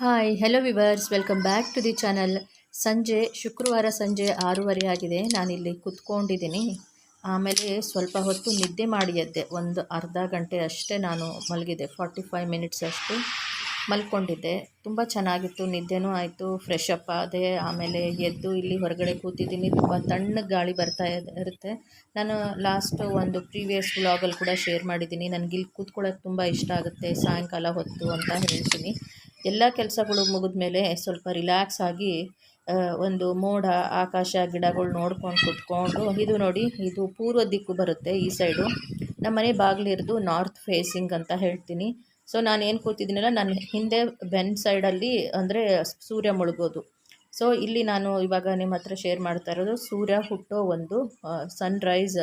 Hi hello viewers welcome back to the channel ಸಂಜೆ, ಶುಕ್ರವಾರ ಸಂಜೆ ಆರೂವರೆ ಆಗಿದೆ. ನಾನಿಲ್ಲಿ ಕುತ್ಕೊಂಡಿದ್ದೀನಿ. ಆಮೇಲೆ ಸ್ವಲ್ಪ ಹೊತ್ತು ನಿದ್ದೆ ಮಾಡಿ ಎದ್ದೆ ಒಂದು ಅರ್ಧ ಗಂಟೆ ಅಷ್ಟೇ ನಾನು ಮಲಗಿದೆ ಫಾರ್ಟಿ ಫೈವ್ ಮಿನಿಟ್ಸ್ ಅಷ್ಟು ಮಲ್ಕೊಂಡಿದ್ದೆ. ತುಂಬ ಚೆನ್ನಾಗಿತ್ತು. ನಿದ್ದೆನೂ ಆಯಿತು. ಫ್ರೆಶ್ ಅಪ್ ಆದೆ. ಆಮೇಲೆ ಎದ್ದು ಇಲ್ಲಿ ಹೊರಗಡೆ ಕೂತಿದ್ದೀನಿ. ತುಂಬ ತಣ್ಣ ಗಾಳಿ ಬರ್ತಾ ಇರುತ್ತೆ. ನಾನು ಲಾಸ್ಟ್ ಒಂದು ಪ್ರೀವಿಯಸ್ ವ್ಲಾಗಲ್ಲಿ ಕೂಡ ಶೇರ್ ಮಾಡಿದ್ದೀನಿ. ನನಗೆ ಇಲ್ಲಿ ಕೂತ್ಕೊಳ್ಳೋಕೆ ತುಂಬ ಇಷ್ಟ ಆಗುತ್ತೆ. ಸಾಯಂಕಾಲ ಹೊತ್ತು ಅಂತ ಹೇಳ್ತೀನಿ. ಎಲ್ಲ ಕೆಲಸಗಳು ಮುಗಿದ ಮೇಲೆ ಸ್ವಲ್ಪ ರಿಲ್ಯಾಕ್ಸ್ ಆಗಿ ಒಂದು ಮೋಡ, ಆಕಾಶ, ಗಿಡಗಳು ನೋಡ್ಕೊಂಡು ಕುತ್ಕೊಂಡು, ಇದು ನೋಡಿ, ಇದು ಪೂರ್ವ ದಿಕ್ಕು ಬರುತ್ತೆ ಈ ಸೈಡು ನಮ್ಮ ಮನೆ ಬಾಗಿಲಿರೋದು ನಾರ್ತ್ ಫೇಸಿಂಗ್ ಅಂತ ಹೇಳ್ತೀನಿ. ಸೊ ನಾನು ಏನು ಕೂತಿದ್ದೀನಲ್ಲ ನನ್ನ ಹಿಂದೆ ಬೆನ್ ಸೈಡಲ್ಲಿ ಅಂದರೆ ಸೂರ್ಯ ಮುಳುಗೋದು. ಸೊ ಇಲ್ಲಿ ನಾನು ಇವಾಗ ನಿಮ್ಮ ಹತ್ರ ಶೇರ್ ಮಾಡ್ತಾ ಇರೋದು, ಸೂರ್ಯ ಹುಟ್ಟೋ ಒಂದು ಸನ್ರೈಸ್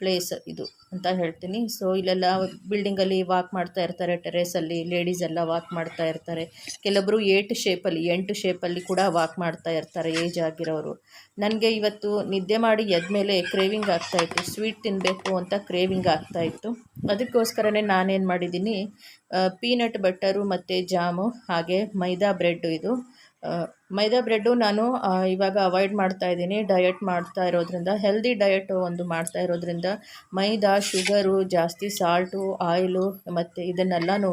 ಪ್ಲೇಸ್ ಇದು ಅಂತ ಹೇಳ್ತೀನಿ. ಸೊ ಇಲ್ಲೆಲ್ಲ ಬಿಲ್ಡಿಂಗಲ್ಲಿ ವಾಕ್ ಮಾಡ್ತಾ ಇರ್ತಾರೆ ಟೆರೇಸಲ್ಲಿ ಲೇಡೀಸ್ ಎಲ್ಲ ವಾಕ್ ಮಾಡ್ತಾ ಇರ್ತಾರೆ. ಕೆಲವೊಬ್ಬರು ಏಟ್ ಶೇಪಲ್ಲಿ ಎಂಟು ಶೇಪಲ್ಲಿ ಕೂಡ ವಾಕ್ ಮಾಡ್ತಾ ಇರ್ತಾರೆ ಏಜ್ ಆಗಿರೋರು. ನನಗೆ ಇವತ್ತು ನಿದ್ದೆ ಮಾಡಿ ಎದ್ಮೇಲೆ ಕ್ರೇವಿಂಗ್ ಆಗ್ತಾಯಿತ್ತು ಸ್ವೀಟ್ ತಿನ್ನಬೇಕು ಅಂತ ಕ್ರೇವಿಂಗ್ ಆಗ್ತಾಯಿತ್ತು ಅದಕ್ಕೋಸ್ಕರನೇ ನಾನೇನು ಮಾಡಿದ್ದೀನಿ ಪೀನಟ್ ಬಟರು ಮತ್ತು ಜಾಮು, ಹಾಗೆ ಮೈದಾ ಬ್ರೆಡ್ ಇದು. ಮೈದಾ ಬ್ರೆಡ್ಡು ನಾನು ಇವಾಗ ಅವಾಯ್ಡ್ ಮಾಡ್ತಾ ಇದ್ದೀನಿ. ಡಯಟ್ ಮಾಡ್ತಾ ಇರೋದ್ರಿಂದ ಹೆಲ್ದಿ ಡಯಟ್ ಒಂದು ಮಾಡ್ತಾ ಇರೋದ್ರಿಂದ ಮೈದಾ ಶುಗರು ಜಾಸ್ತಿ ಸಾಲ್ಟು ಆಯಿಲು ಮತ್ತು ಇದನ್ನೆಲ್ಲನೂ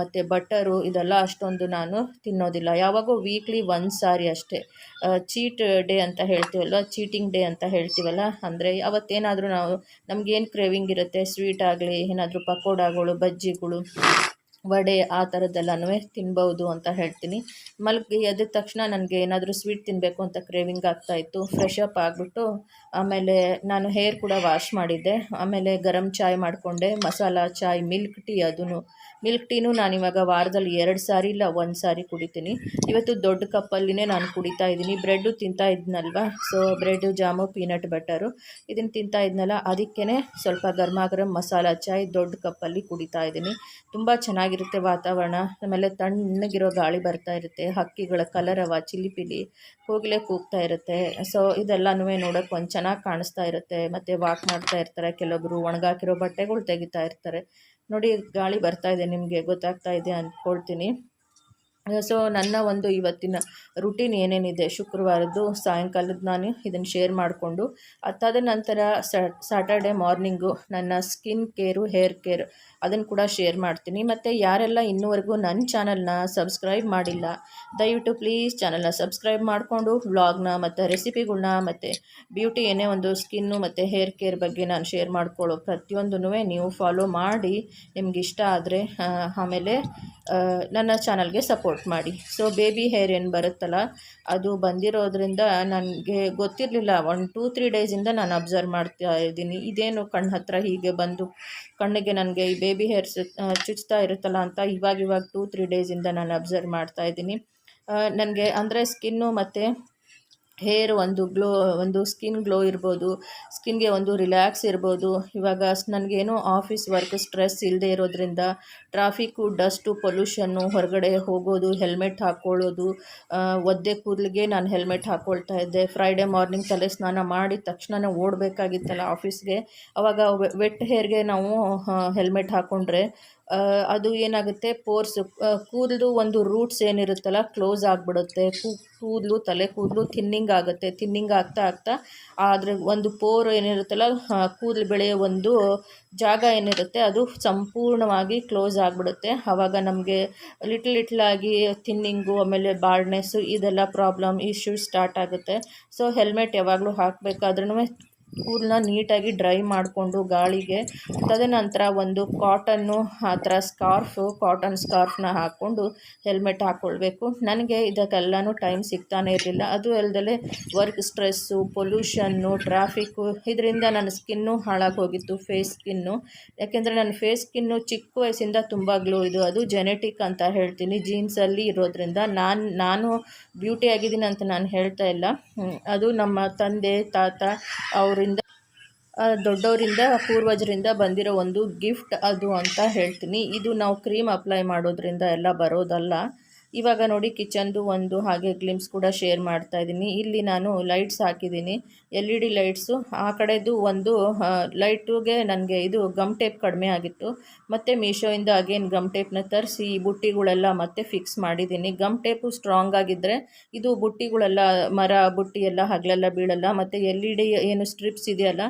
ಮತ್ತು ಬಟರು ಇದೆಲ್ಲ ಅಷ್ಟೊಂದು ನಾನು ತಿನ್ನೋದಿಲ್ಲ. ಯಾವಾಗೋ ವೀಕ್ಲಿ ಒಂದು ಸಾರಿ ಅಷ್ಟೇ. ಚೀಟ್ ಡೇ ಅಂತ ಹೇಳ್ತೀವಲ್ಲ ಚೀಟಿಂಗ್ ಡೇ ಅಂತ ಹೇಳ್ತೀವಲ್ಲ? ಅಂದರೆ ಅವತ್ತೇನಾದರೂ ನಾವು, ನಮಗೇನು ಕ್ರೇವಿಂಗ್ ಇರುತ್ತೆ? ಸ್ವೀಟ್ ಆಗಲಿ, ಏನಾದರೂ ಪಕೋಡಗಳು, ಬಜ್ಜಿಗಳು ವಡೆ ಆ ಥರದ್ದೆಲ್ಲನೂ ತಿನ್ಬೌದು ಅಂತ ಹೇಳ್ತೀನಿ. ಮಲಗಿ ಎದ್ದ ತಕ್ಷಣ ನನಗೆ ಏನಾದರೂ ಸ್ವೀಟ್ ತಿನ್ನಬೇಕು ಅಂತ ಕ್ರೇವಿಂಗ್ ಆಗ್ತಾಯಿತ್ತು ಫ್ರೆಶ್ ಅಪ್ ಆಗಿಬಿಟ್ಟು ಆಮೇಲೆ ನಾನು ಹೇರ್ ಕೂಡ ವಾಶ್ ಮಾಡಿದ್ದೆ. ಆಮೇಲೆ ಗರಂ ಚಾಯ್ ಮಾಡಿಕೊಂಡೆ. ಮಸಾಲ, ಚಾಯ್ ಮಿಲ್ಕ್ ಟೀ ಅದೂ ಮಿಲ್ಕ್ ಟೀನು ನಾನು ಇವಾಗ ವಾರದಲ್ಲಿ ಎರಡು ಸಾರಿ ಇಲ್ಲ ಒಂದು ಸಾರಿ ಕುಡಿತೀನಿ. ಇವತ್ತು ದೊಡ್ಡ ಕಪ್ಪಲ್ಲಿನೇ ನಾನು ಕುಡಿತಾ ಇದ್ದೀನಿ. ಬ್ರೆಡ್ಡು ತಿಂತಾ ಇದ್ನಲ್ವ? So bread jam peanut butter ಇದನ್ನು ತಿಂತಾ ಇದ್ನಲ್ಲ ಅದಕ್ಕೇ ಸ್ವಲ್ಪ ಗರ್ಮ ಗರಂ ಮಸಾಲ ಚಾಯ್ ದೊಡ್ಡ ಕಪ್ಪಲ್ಲಿ ಕುಡಿತಾ ಇದ್ದೀನಿ. ತುಂಬ ಚೆನ್ನಾಗಿರುತ್ತೆ ವಾತಾವರಣ. ಆಮೇಲೆ ತಣ್ಣಗಿರೋ ಗಾಳಿ ಬರ್ತಾ ಇರುತ್ತೆ. ಹಕ್ಕಿಗಳ ಕಲರವ ಚಿಲಿಪಿಲಿ ಕೋಗಿಲೆ ಕೂಗ್ತಾ ಇರುತ್ತೆ. ಸೊ ಇದೆಲ್ಲನೂ ನೋಡೋಕೆ ಒಂದು ಚೆನ್ನಾಗಿ ಕಾಣಿಸ್ತಾ ಇರುತ್ತೆ. ಮತ್ತು ವಾಕ್ ಮಾಡ್ತಾ ಇರ್ತಾರೆ. ಕೆಲವೊಬ್ಬರು ಒಣಗಾಕಿರೋ ಬಟ್ಟೆಗಳು ತೆಗಿತಾ ಇರ್ತಾರೆ. ನೋಡಿ ಗಾಳಿ ಬರ್ತಾ ಇದೆ ನಿಮಗೆ ಗೊತ್ತಾಗ್ತಾ ಇದೆ ಅಂದ್ಕೊಳ್ತೀನಿ. ಸೊ ನನ್ನ ಒಂದು ಇವತ್ತಿನ ರುಟೀನ್ ಏನೇನಿದೆ? ಶುಕ್ರವಾರದ್ದು ಸಾಯಂಕಾಲದ ನಾನು ಇದನ್ನು ಶೇರ್ ಮಾಡಿಕೊಂಡು, ಅದಾದ ನಂತರ ಸ್ಯಾಟರ್ಡೆ ಮಾರ್ನಿಂಗು ನನ್ನ ಸ್ಕಿನ್ ಕೇರು ಹೇರ್ ಕೇರ್ ಅದನ್ನು ಕೂಡ ಶೇರ್ ಮಾಡ್ತೀನಿ. ಮತ್ತು ಯಾರೆಲ್ಲ ಇನ್ನೂವರೆಗೂ ನನ್ನ ಚಾನಲ್ನ ಸಬ್ಸ್ಕ್ರೈಬ್ ಮಾಡಿಲ್ಲ, ದಯವಿಟ್ಟು ಪ್ಲೀಸ್ ಚಾನಲ್ನ ಸಬ್ಸ್ಕ್ರೈಬ್ ಮಾಡಿಕೊಂಡು ವ್ಲಾಗ್ನ ಮತ್ತು ರೆಸಿಪಿಗಳನ್ನ ಮತ್ತು ಬ್ಯೂಟಿ ಏನೇ ಒಂದು ಸ್ಕಿನ್ನು ಮತ್ತು ಹೇರ್ ಕೇರ್ ಬಗ್ಗೆ ನಾನು ಶೇರ್ ಮಾಡ್ಕೊಳ್ಳೋ ಪ್ರತಿಯೊಂದೂ ನೀವು ಫಾಲೋ ಮಾಡಿ, ನಿಮ್ಗೆ ಇಷ್ಟ ಆದರೆ ಆಮೇಲೆ ನನ್ನ ಚಾನಲ್ಗೆ ಸಪೋರ್ಟ್ ಮಾಡಿ. ಸೊ ಬೇಬಿ ಹೇರ್ ಏನು ಬರುತ್ತಲ್ಲ, ಅದು ಬಂದಿರೋದ್ರಿಂದ ನನಗೆ ಗೊತ್ತಿರಲಿಲ್ಲ. ಒನ್ ಟೂ ತ್ರೀ ಡೇಸಿಂದ ನಾನು ಅಬ್ಸರ್ವ್ ಮಾಡ್ತಾ ಇದ್ದೀನಿ. ಇದೇನು ಕಣ್ಣು ಹತ್ರ ಹೀಗೆ ಬಂದು ಕಣ್ಣಿಗೆ ನನಗೆ ಈ ಬೇಬಿ ಹೇರ್ಸ್ ಚುಚ್ತಾ ಇರುತ್ತಲ್ಲ ಅಂತ ಇವಾಗ ಇವಾಗ ಟೂ ತ್ರೀ ಡೇಸಿಂದ ನಾನು ಅಬ್ಸರ್ವ್ ಮಾಡ್ತಾ ಇದ್ದೀನಿ. ನನಗೆ ಅಂದರೆ ಸ್ಕಿನ್ನು ಮತ್ತು ಹೇರ್ ಒಂದು ಗ್ಲೋ ಒಂದು ಸ್ಕಿನ್ ಗ್ಲೋ ಇರ್ಬೋದು ಸ್ಕಿನ್ಗೆ ಒಂದು ರಿಲ್ಯಾಕ್ಸ್ ಇರ್ಬೋದು. ಇವಾಗ ನನಗೇನು ಆಫೀಸ್ ವರ್ಕ್ ಸ್ಟ್ರೆಸ್ ಇಲ್ಲದೆ ಇರೋದ್ರಿಂದ ಟ್ರಾಫಿಕ್ಕು ಡಸ್ಟು ಪೊಲ್ಯೂಷನ್ನು ಹೊರಗಡೆ ಹೋಗೋದು ಹೆಲ್ಮೆಟ್ ಹಾಕ್ಕೊಳ್ಳೋದು ಒದ್ದೆ ಕೂದಲಿಗೆ ನಾನು ಹೆಲ್ಮೆಟ್ ಹಾಕ್ಕೊಳ್ತಾ ಇದ್ದೆ. ಫ್ರೈಡೇ ಮಾರ್ನಿಂಗ್ ತಲೆ ಸ್ನಾನ ಮಾಡಿದ ತಕ್ಷಣ ಓಡಬೇಕಾಗಿತ್ತಲ್ಲ ಆಫೀಸ್ಗೆ ಅವಾಗ ವೆಟ್ ಹೇರ್ಗೆ ನಾವು ಹೆಲ್ಮೆಟ್ ಹಾಕ್ಕೊಂಡ್ರೆ ಅದು ಏನಾಗುತ್ತೆ? ಪೋರ್ಸ್ ಕೂದಲು ಒಂದು ರೂಟ್ಸ್ ಏನಿರುತ್ತಲ್ಲ, ಕ್ಲೋಸ್ ಆಗಿಬಿಡುತ್ತೆ. ಕೂದಲು, ತಲೆ ಕೂದಲು ಥಿನ್ನಿಂಗ್ ಆಗುತ್ತೆ. ಥಿನ್ನಿಂಗ್ ಆಗ್ತಾ ಆಗ್ತಾ ಆದರೆ ಒಂದು ಪೋರ್ ಏನಿರುತ್ತಲ್ಲ ಕೂದಲು ಬೆಳೆಯೋ ಒಂದು ಜಾಗ ಏನಿರುತ್ತೆ, ಅದು ಸಂಪೂರ್ಣವಾಗಿ ಕ್ಲೋಸ್ ಆಗಿಬಿಡುತ್ತೆ. ಆವಾಗ ನಮಗೆ ಲಿಟ್ಲ್ ಲಿಟ್ಲಾಗಿ ಥಿನ್ನಿಂಗು, ಆಮೇಲೆ ಬಾರ್ಡ್ನೆಸ್ಸು, ಇದೆಲ್ಲ ಪ್ರಾಬ್ಲಮ್, ಇಶ್ಯೂ ಸ್ಟಾರ್ಟ್ ಆಗುತ್ತೆ. ಸೊ, ಹೆಲ್ಮೆಟ್ ಯಾವಾಗಲೂ ಹಾಕಬೇಕಾದ್ರೂ ಕೂದಲನ್ನ ನೀಟಾಗಿ ಡ್ರೈ ಮಾಡಿಕೊಂಡು ಗಾಳಿಗೆ ತದನಂತರ ಒಂದು ಕಾಟನ್ನು ಆ ಥರ ಸ್ಕಾರ್ಫು ಕಾಟನ್ ಸ್ಕಾರ್ಫ್ನ ಹಾಕ್ಕೊಂಡು ಹೆಲ್ಮೆಟ್ ಹಾಕ್ಕೊಳ್ಬೇಕು. ನನಗೆ ಇದಕ್ಕೆಲ್ಲನೂ ಟೈಮ್ ಸಿಗ್ತಾನೇ ಇರಲಿಲ್ಲ. ಅದು ಅಲ್ಲದೆ ವರ್ಕ್ ಸ್ಟ್ರೆಸ್ಸು ಪೊಲ್ಯೂಷನ್ನು ಟ್ರಾಫಿಕ್ಕು ಇದರಿಂದ ನನ್ನ ಸ್ಕಿನ್ನು ಹಾಳಾಗಿ ಹೋಗಿತ್ತು ಫೇಸ್ ಸ್ಕಿನ್ನು. ಯಾಕೆಂದರೆ ನನ್ನ ಫೇಸ್ ಸ್ಕಿನ್ನು ಚಿಕ್ಕ ವಯಸ್ಸಿಂದ ತುಂಬ ಗ್ಲೋ ಇದು. ಅದು ಜೆನೆಟಿಕ್ ಅಂತ ಹೇಳ್ತೀನಿ. ಜೀನ್ಸಲ್ಲಿ ಇರೋದ್ರಿಂದ ನಾನು ನಾನು ಬ್ಯೂಟಿ ಆಗಿದ್ದೀನಿ ಅಂತ ನಾನು ಹೇಳ್ತಾ ಇಲ್ಲ. ಅದು ನಮ್ಮ ತಂದೆ ತಾತ ಅವರಿಂದ ಆ, ದೊಡ್ಡವರಿಂದ, ಪೂರ್ವಜರಿಂದ ಬಂದಿರೋ ಒಂದು ಗಿಫ್ಟ್ ಅದು ಅಂತ ಹೇಳ್ತೀನಿ. ಇದು ನಾವು ಕ್ರೀಮ್ ಅಪ್ಲೈ ಮಾಡೋದರಿಂದ ಎಲ್ಲ ಬರೋದಲ್ಲ. ಇವಾಗ ನೋಡಿ ಕಿಚನ್ದು ಒಂದು ಹಾಗೆ ಗ್ಲಿಮ್ಸ್ ಕೂಡ ಶೇರ್ ಮಾಡ್ತಾ ಇದ್ದೀನಿ. ಇಲ್ಲಿ ನಾನು ಲೈಟ್ಸ್ ಹಾಕಿದ್ದೀನಿ. L E D lights. ಆ ಕಡೆದು ಒಂದು ಲೈಟುಗೆ ನನಗೆ ಇದು ಗಮ್ ಟೇಪ್ ಕಡಿಮೆ ಆಗಿತ್ತು. ಮತ್ತು ಮೀಶೋಯಿಂದ ಅಗೇನ್ ಗಮ್ ಟೇಪ್ನ ತರಿಸಿ ಈ ಬುಟ್ಟಿಗಳೆಲ್ಲ ಮತ್ತೆ ಫಿಕ್ಸ್ ಮಾಡಿದ್ದೀನಿ. ಗಮ್ ಟೇಪು ಸ್ಟ್ರಾಂಗ್ ಆಗಿದ್ದರೆ ಇದು ಬುಟ್ಟಿಗಳೆಲ್ಲ, ಮರ, ಬುಟ್ಟಿ ಎಲ್ಲ, ಹಗಲೆಲ್ಲ ಬೀಳಲ್ಲ. ಮತ್ತು ಎಲ್ ಇ ಡಿ ಏನು ಸ್ಟ್ರಿಪ್ಸ್ ಇದೆಯಲ್ಲ,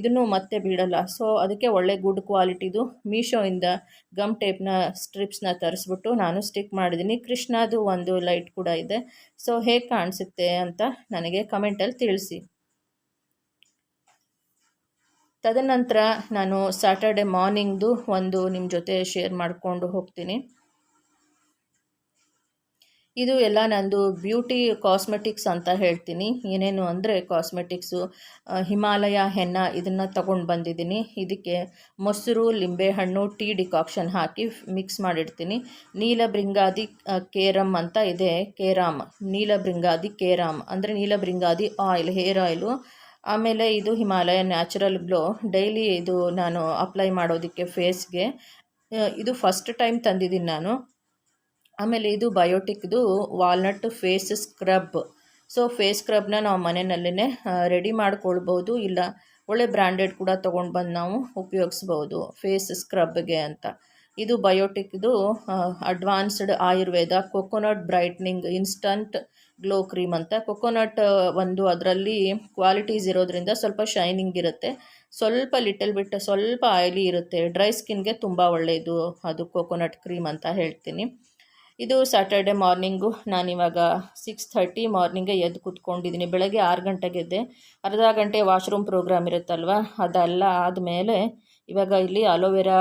ಇದನ್ನು ಮತ್ತೆ ಬೀಳಲ್ಲ. ಸೊ, ಅದಕ್ಕೆ ಒಳ್ಳೆ ಗುಡ್ ಕ್ವಾಲಿಟಿದು ಮೀಶೋಯಿಂದ ಗಮ್ ಟೇಪ್ನ ಸ್ಟ್ರಿಪ್ಸ್ನ ತರಿಸ್ಬಿಟ್ಟು ನಾನು ಸ್ಟಿಕ್ ಮಾಡಿದ್ದೀನಿ. ಕೃಷ್ಣದು ಒಂದು ಲೈಟ್ ಕೂಡ ಇದೆ. ಸೊ ಹೇಗೆ ಕಾಣಿಸುತ್ತೆ ಅಂತ ನನಗೆ ಕಮೆಂಟಲ್ಲಿ ತಿಳಿಸಿ. ತದನಂತರ ನಾನು ಸ್ಯಾಟರ್ಡೆ ಮಾರ್ನಿಂಗ್ದು ಒಂದು ನಿಮ್ಮ ಜೊತೆ ಶೇರ್ ಮಾಡಿಕೊಂಡು ಹೋಗ್ತೀನಿ. ಇದು ಎಲ್ಲ ನಂದು ಬ್ಯೂಟಿ ಕಾಸ್ಮೆಟಿಕ್ಸ್ ಅಂತ ಹೇಳ್ತೀನಿ. ಏನೇನು ಅಂದರೆ ಕಾಸ್ಮೆಟಿಕ್ಸು ಹಿಮಾಲಯ ಹೆನ್ನ ಇದನ್ನು ತಗೊಂಡು ಬಂದಿದ್ದೀನಿ. ಇದಕ್ಕೆ ಮೊಸರು ಲಿಂಬೆಹಣ್ಣು ಟೀ ಡಿಕಾಕ್ಷನ್ ಹಾಕಿ ಮಿಕ್ಸ್ ಮಾಡಿಡ್ತೀನಿ. ನೀಲಬೃಂಗಾದಿ ಕೇರಮ್ ಅಂತ ಇದೆ. ಕೇರಾಮ್, ನೀಲಬೃಂಗಾದಿ, ಕೇರಾಮ್. ಅಂದರೆ ನೀಲಬೃಂಗಾದಿ ಆಯಿಲ್ ಹೇರ್ ಆಯಿಲು ಆಮೇಲೆ ಇದು ಹಿಮಾಲಯ ನ್ಯಾಚುರಲ್ ಗ್ಲೋ. ಡೈಲಿ ಇದು ನಾನು ಅಪ್ಲೈ ಮಾಡೋದಕ್ಕೆ ಫೇಸ್ಗೆ ಇದು ಫಸ್ಟ್ ಟೈಮ್ ತಂದಿದ್ದೀನಿ ನಾನು. ಆಮೇಲೆ ಇದು ಬಯೋಟಿಕ್ದು walnut face scrub. So, face ಸ್ಕ್ರಬ್ನ ನಾವು ಮನೆಯಲ್ಲೇ ರೆಡಿ ಮಾಡ್ಕೊಳ್ಬೋದು. ಇಲ್ಲ, ಒಳ್ಳೆ ಬ್ರ್ಯಾಂಡೆಡ್ ಕೂಡ ತೊಗೊಂಡು ಬಂದು ನಾವು ಉಪಯೋಗಿಸ್ಬೋದು ಫೇಸ್ ಸ್ಕ್ರಬ್ಗೆ ಅಂತ. ಇದು ಬಯೋಟಿಕ್ದು advanced Ayurveda coconut brightening instant glow cream ಅಂತ. ಕೊಕೊನಟ್ ಒಂದು ಅದರಲ್ಲಿ ಕ್ವಾಲಿಟೀಸ್ ಇರೋದ್ರಿಂದ ಸ್ವಲ್ಪ ಶೈನಿಂಗ್ ಇರುತ್ತೆ. ಸ್ವಲ್ಪ ಲಿಟಲ್ ಬಿಟ್, ಸ್ವಲ್ಪ ಆಯಿಲಿ ಇರುತ್ತೆ. ಡ್ರೈ ಸ್ಕಿನ್ಗೆ ತುಂಬ ಒಳ್ಳೆಯದು ಅದು ಕೊಕೊನಟ್ ಕ್ರೀಮ್ ಅಂತ ಹೇಳ್ತೀನಿ. ಇದು ಸ್ಯಾಟರ್ಡೆ ಮಾರ್ನಿಂಗು ನಾನಿವಾಗ ಸಿಕ್ಸ್ ಥರ್ಟಿ ಮಾರ್ನಿಂಗೇ ಎದ್ದು ಕೂತ್ಕೊಂಡಿದ್ದೀನಿ. ಬೆಳಗ್ಗೆ ಆರು ಗಂಟೆಗೆ ಎದ್ದೆ. ಅರ್ಧ ಗಂಟೆ ವಾಶ್ರೂಮ್ ಪ್ರೋಗ್ರಾಮ್ ಇರುತ್ತಲ್ವ? ಅದೆಲ್ಲ ಆದಮೇಲೆ ಇವಾಗ ಇಲ್ಲಿ ಅಲೋವೆರಾ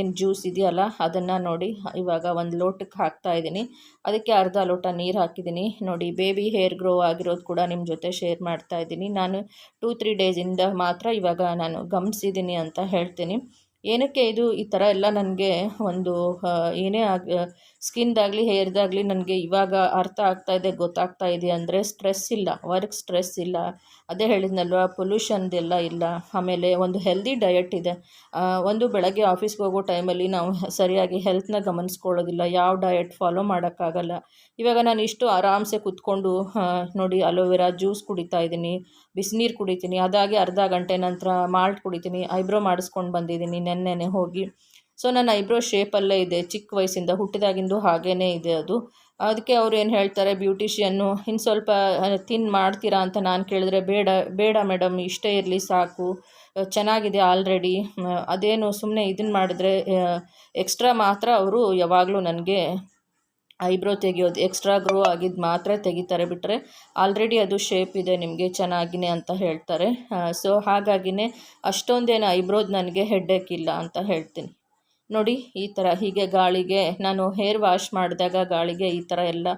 ಏನು ಜ್ಯೂಸ್ ಇದೆಯಲ್ಲ, ಅದನ್ನು ನೋಡಿ ಇವಾಗ ಒಂದು ಲೋಟಕ್ಕೆ ಹಾಕ್ತಾ ಇದ್ದೀನಿ. ಅದಕ್ಕೆ ಅರ್ಧ ಲೋಟ ನೀರು ಹಾಕಿದ್ದೀನಿ. ನೋಡಿ ಬೇಬಿ ಹೇರ್ ಗ್ರೋ ಆಗಿರೋದು ಕೂಡ ನಿಮ್ಮ ಜೊತೆ ಶೇರ್ ಮಾಡ್ತಾ ಇದ್ದೀನಿ. ನಾನು ಟೂ ತ್ರೀ ಡೇಸಿಂದ ಮಾತ್ರ ಇವಾಗ ನಾನು ಗಮನಿಸಿದ್ದೀನಿ ಅಂತ ಹೇಳ್ತೀನಿ. ಏನಕ್ಕೆ ಇದು ಈ ಥರ ಎಲ್ಲ ನನಗೆ ಒಂದು ಏನೇ ಆಗ ಸ್ಕಿನ್ದಾಗಲಿ ಹೇರ್ದಾಗಲಿ ನನಗೆ ಇವಾಗ ಅರ್ಥ ಆಗ್ತಾ ಇದೆ, ಗೊತ್ತಾಗ್ತಾ ಇದೆ ಅಂದರೆ ಸ್ಟ್ರೆಸ್ ಇಲ್ಲ, ವರ್ಕ್ ಸ್ಟ್ರೆಸ್ ಇಲ್ಲ. ಅದೇ ಹೇಳಿದ್ನಲ್ವ, ಪೊಲ್ಯೂಷನ್ದೆಲ್ಲ ಇಲ್ಲ. ಆಮೇಲೆ ಒಂದು ಹೆಲ್ದಿ ಡಯಟ್ ಇದೆ. ಒಂದು ಬೆಳಗ್ಗೆ ಆಫೀಸ್ಗೆ ಹೋಗೋ ಟೈಮಲ್ಲಿ ನಾವು ಸರಿಯಾಗಿ ಹೆಲ್ತ್ನ ಗಮನಿಸ್ಕೊಳ್ಳೋದಿಲ್ಲ, ಯಾವ ಡಯಟ್ ಫಾಲೋ ಮಾಡೋಕ್ಕಾಗಲ್ಲ. ಇವಾಗ ನಾನು ಇಷ್ಟು ಆರಾಮ್ಸೆ ಕೂತ್ಕೊಂಡು ನೋಡಿ ಅಲೋವೆರಾ ಜ್ಯೂಸ್ ಕುಡಿತಾ ಇದ್ದೀನಿ, ಬಿಸಿನೀರು ಕುಡಿತೀನಿ, ಅದಾಗಿ ಅರ್ಧ ಗಂಟೆ ನಂತರ ಮಾಲ್ಟ್ ಕುಡಿತೀನಿ, ಐಬ್ರೋ ಮಾಡಿಸ್ಕೊಂಡು ಬಂದಿದ್ದೀನಿ, ನೆನ್ನೆನೆ ಹೋಗಿ. ಸೊ ನನ್ನ ಐಬ್ರೋ ಶೇಪಲ್ಲೇ ಇದೆ. ಚಿಕ್ಕ ವಯಸ್ಸಿಂದ ಹುಟ್ಟಿದಾಗಿಂದು ಹಾಗೇ ಇದೆ ಅದು. ಅದಕ್ಕೆ ಅವ್ರು ಏನು ಹೇಳ್ತಾರೆ, ಬ್ಯೂಟಿಷಿಯನ್ನು ಇನ್ನು ಸ್ವಲ್ಪ ತಿನ್, ಮಾಡ್ತೀರಾ ಅಂತ ನಾನು ಕೇಳಿದ್ರೆ ಬೇಡ ಬೇಡ ಮೇಡಮ್, ಇಷ್ಟೇ ಇರಲಿ ಸಾಕು. ಚೆನ್ನಾಗಿದೆ ಆಲ್ರೆಡಿ. ಅದೇನು ಸುಮ್ಮನೆ ಇದನ್ನು ಮಾಡಿದ್ರೆ ಎಕ್ಸ್ಟ್ರಾ ಮಾತ್ರ ಅವರು ಯಾವಾಗಲೂ ನನಗೆ ಐಬ್ರೋ ತೆಗೆಯೋದು, ಎಕ್ಸ್ಟ್ರಾ ಗ್ರೋ ಆಗಿದ್ದು ಮಾತ್ರ ತೆಗಿತಾರೆ. ಬಿಟ್ಟರೆ ಆಲ್ರೆಡಿ ಅದು ಶೇಪ್ ಇದೆ, ನಿಮಗೆ ಚೆನ್ನಾಗಿನೇ ಅಂತ ಹೇಳ್ತಾರೆ. ಸೊ ಹಾಗಾಗಿನೇ ಅಷ್ಟೊಂದೇನು ಐಬ್ರೋದು ನನಗೆ ಹೆಡ್ಡೇಕ್ ಇಲ್ಲ ಅಂತ ಹೇಳ್ತೀನಿ. ನೋಡಿ, ಈ ಥರ ಹೀಗೆ ಗಾಳಿಗೆ ನಾನು ಹೇರ್ ವಾಶ್ ಮಾಡಿದಾಗ ಗಾಳಿಗೆ ಈ ಥರ ಎಲ್ಲ